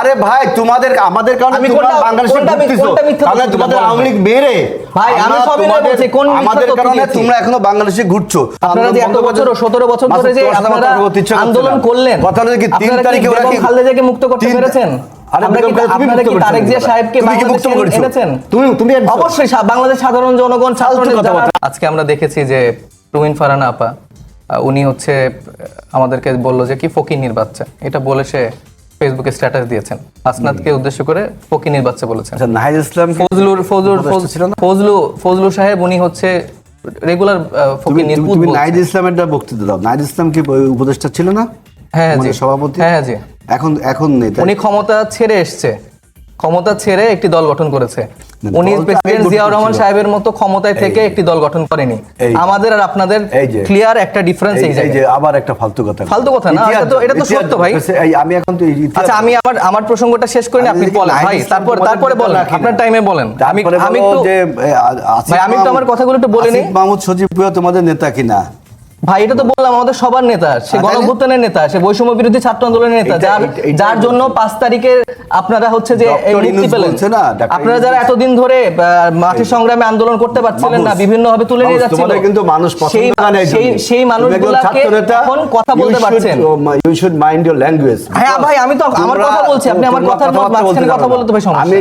আরে ভাই তোমাদের আমাদের কারণে তোমরা বাংলাদেশে এখনও বাংলাদেশে ঘুরছো। আপনারা এত বছর 17 বছর আন্দোলন করলেন কথা হলো কি তারিখে ওরা কি মুক্ত করতে পেরেছেন? আসনাদকে উদ্দেশ্য করে ফকিনির বাচ্চা বলেছেন। ইসলাম ফজলুর ফজলুর ফজলু সাহেব উনি হচ্ছে রেগুলার ফকিনির ইসলামের দাও। ইসলাম কি উপদেষ্টা ছিল না? হ্যাঁ সভাপতি? হ্যাঁ জি। এখন এখন নেতা উনি ক্ষমতা ছেড়ে এসছে। ক্ষমতা ছেড়ে একটি দল গঠন করেছে। উনি প্রেসিডেন্ট জিয়াউর রহমান সাহেবের মতো ক্ষমতায় থেকে একটি দল গঠন করেনি। আমাদের আর আপনাদের ক্লিয়ার একটা ডিফারেন্স এই যে আবার একটা ফালতু কথা ফালতু কথা না এটা তো এটা তো সত্য ভাই। আমি এখন তো আচ্ছা আমি আবার আমার প্রসঙ্গটা শেষ করি না আপনি বলেন। ভাই তারপর তারপরে বলেন আপনার টাইমে বলেন। আমি আমি তো যে আমি তো আমার কথাগুলো একটু বলে নিই। মাহমুদ সজীব প্রিয় তোমাদের নেতা কিনা? ভাই এটা তো বললাম আমাদের সবার নেতা সে গণভুত্থানের নেতা সে বৈষম্য বিরোধী ছাত্র আন্দোলনের নেতা যার যার জন্য পাঁচ তারিখে আপনারা হচ্ছে যে আপনারা যারা এতদিন ধরে মাঠে সংগ্রামে আন্দোলন করতে পারছিলেন না বিভিন্ন ভাবে তুলে নিয়ে যাচ্ছিল কিন্তু মানুষ সেই সেই মানুষগুলোকে এখন কথা বলতে পারছেন। You should mind your language হ্যাঁ ভাই আমি তো আমার কথা বলছি আপনি আমার মাঝখানে কথা বলতে ভাই সমস্যা। আমি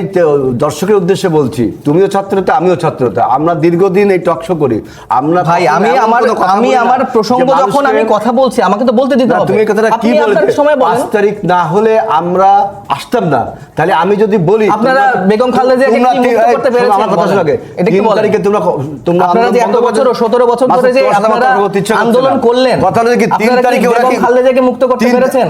দর্শকের উদ্দেশ্যে বলছি তুমিও ছাত্রতা আমিও ছাত্রতা আমরা দীর্ঘদিন এই টকশো করি। আমরা ভাই আমি আমার আমি আমার প্রসঙ্গ যখন আমি কথা বলছি আমাকে তো বলতে দিতে হবে। তুমি কথাটা কি বলতে সময় বলেন। তারিখ না হলে আমরা আসতাম না। তাহলে আমি যদি বলি আপনারা বেগম খালেদা জিয়াকে কি মুক্ত করতে পেরেছেন আমার কথা এটা কি বলেন? তারিখে তোমরা তোমরা আপনারা যে এত বছর 17 বছর ধরে যে আপনারা আন্দোলন করলেন। কথা হলো কি 3 তারিখে ওরা কি খালেদা জিয়াকে মুক্ত করতে পেরেছেন?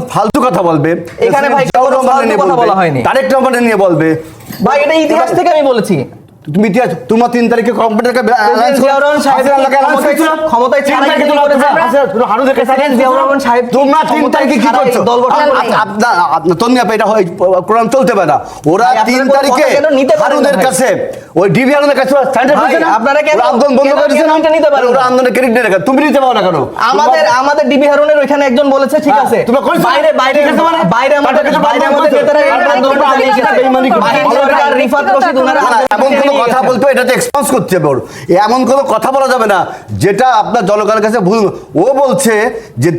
ফালতু কথা বলবে। এখানে ভাই কথা বলা হয়নি। ডাইরেক্ট নম্বর নিয়ে বলবে। ভাই এটা ইতিহাস থেকে আমি বলেছি। তুমি ইতিহাস তোমার তিন তারিখে কম্পিউটারকে তোমরা তিন তারিখে হ্যাঁ, কি করছ? তন্দিয়া এটা হয় কোরআন চলতে পারে না। ওরা তিন তারিখে হারুদের কাছে ওই কাছে আপনারা কেন আন্দোলন বন্ধ করে নিতে ওরা আন্দোলনের ক্রেডিট তুমি নিতে পারো না কেন? আমাদের আমাদের হারুনের ওখানে একজন বলেছে ঠিক হ্যাঁ, আছে। তুমি বাইরে বাইরে বাইরে আমাদের বাইরে আমাদের নেতারা আন্দোলন রিফাত রশিদ ওনারা এমন কোনো কথা বলতো এক্সপোজ করতে হবে এমন কোনো কথা বলা যাবে না যেটা আপনার জনগণের কাছে ভুল। ও বলছে যে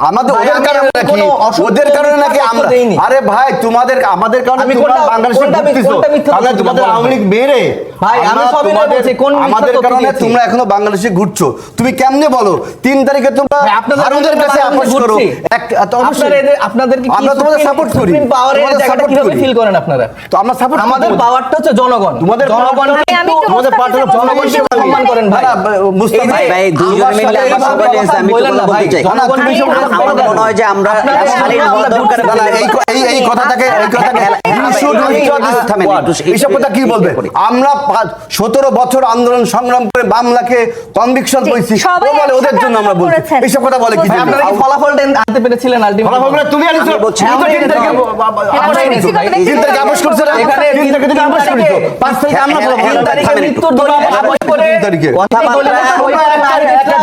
আমাদের ওদের কারণে নাকি ওদের কারণে নাকি আমরা আরে ভাই তোমাদের আমাদের কারণে তোমরা তোমাদের আওয়ামী লীগ মেরে ভাই আমি সবই বলছি কোন আমাদের কারণে তোমরা এখনও বাংলাদেশে ঘুরছো। তুমি কেমনে বলো? 3 তারিখে তোমরা আপনাদের কাছে আপোস করো। এক আপনাদের আপনাদের কি আমরা তোমাদের সাপোর্ট করি। পাওয়ারের জায়গাটা কীভাবে ফিল করেন আপনারা? তো আমরা সাপোর্ট আমাদের পাওয়ারটা হচ্ছে জনগণ। তোমাদের জনগণ আমাদের পার্টির জনগণ সম্মান করেন ভাই। মুস্তাফা ভাই দুজন মিলে আমরা সবাই আমি তো বলতে আমাদের মনে হয় যে আমরা শালীন দরকার এই এই কথাটাকে এই কথাটাকে আচ্ছা, আচ্ছা, আচ্ছা, এইসব কথা কি বলবে? আমরা সতেরো বছর আন্দোলন সংগ্রাম করে মামলাকে কনভিকশন করেছি বলে ওদের জন্য আমরা বলছি। এইসব কথা বলে কি আপনারা ফলাফলটা আনতে পেরেছিলেন ফলাফলটা মানে তুমি আনিছো? আমরা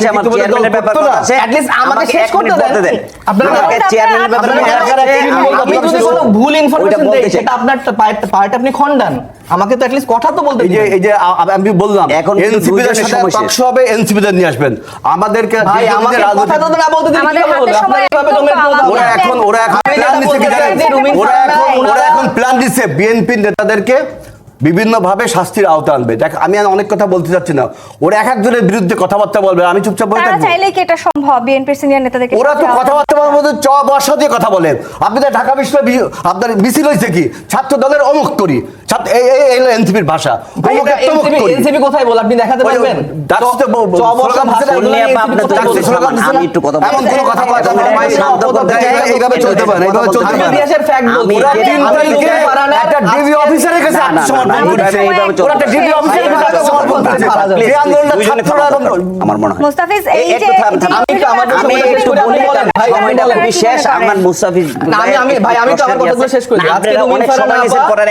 চেয়ারম্যানের দল ব্যাপারে করতো না। আপনারা- চেয়ারম্যানের ব্যাপারে আপনারা- কথা আছে, আপনারা- আমি আমি যদি কিছু- কোনো ভুল ওইটা ইনফরমেশন বলতে চাই। সেটা আপনার পার্ট আপনি খণ্ডান আমাকে তো অ্যাটলিস্ট কথা তো বলতে যে এই যে আ- আ- আমি বললাম এখন সাথে। হবে নিয়ে আসবেন আমাদেরকে ভাই আমাকে কথা তো না বলতে দিন আমাদের বলব? আপনারা কীভাবে একদম dominate কম, করতে ওরা এখন ওরা এখন প্ল্যান যেটা কি জানেন? চাই যে রুমিন ওরা এখন ওরা ওনারা- এখন প্ল্যান দিচ্ছে বিএনপি নেতাদেরকে বিভিন্ন ভাবে শাস্তির আওতা আনবে দেখ আমি অনেক কথা বলতে চাচ্ছি না ওরা এক একজনের বিরুদ্ধে কথাবার্তা বলবে আমি চুপচাপ বলে তারা থাকব চাইলেই কি এটা সম্ভব বিএনপির সিনিয়র নেতাদেরকে ওরা তো কথাবার্তা বলার মধ্যে চ বর্ষা দিয়ে কথা বলে আপনি তো ঢাকা বিশ্ববিদ্যালয় আপনার মিছিল হয়েছে কি ছাত্র দলের অমুক করি ছাত্র এই এই এই এনসিপির ভাষা এনসিপি কোথায় বল আপনি দেখাতে পারবেন। আমি একটু কথা এমন কোনো কথা বলা যাবে না, শান্ত করতে চাই। এইভাবে চলতে পারে এইভাবে চলতে পারে। ইতিহাসের তিন তারিখে একটা ডিবি অফিসারের কাছে আত্মসমর্পণ আমার মনে হয় মুস্তাফিজ এই যে। আমি আমার আমি একটু বলে ভাই, সময়টা বলেন। শেষ আমার মুস্তাফিজ আমি আমি ভাই আমি তো আমার কথাগুলো শেষ করি আজকে সময়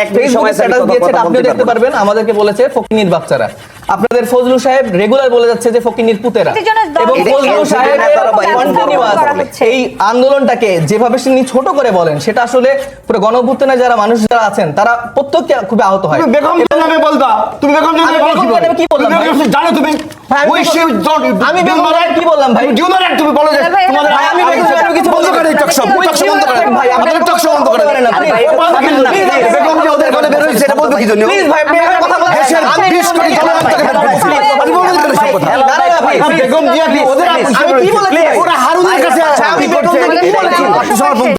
এক স্ট্যাটাস দেখতে পারবেন। পারবেন আমাদেরকে বলেছে ফকিনির বাচ্চারা আপনাদের ফজলু সাহেব রেগুলার বলে যাচ্ছে যে ফকিনির পুতেরা। এবং ফজলু সাহেব। এই আন্দোলনটাকে যেভাবে তিনি ছোট করে বলেন সেটা আসলে পুরো গণঅভ্যুত্থানে যারা মানুষ যারা আছেন তারা প্রত্যেককে খুবই আহত হয়। বেগম নামে বলবা তুমি বেগম নামে কি বললাম, জানো তুমি? আমি বেগম- সে don't- আমি কি বললাম, তুমি বলো যে তোমাদের আমি বেগম কিছু বন্ধ বন্ধ বন্ধ না, বেগম যে ওদের ঘরে বের এটা বলবে কি জন্য? ভাই, দেশের আমি বিশ কোটি জনগণ তাকে ভোট দিয়েছে। আপনি সব কথা? বেগম জিয়া কি ওদের আমি কি বলেছি? ওরা হারুনের কাছে আছে আমি বেগম? কি বলেছি?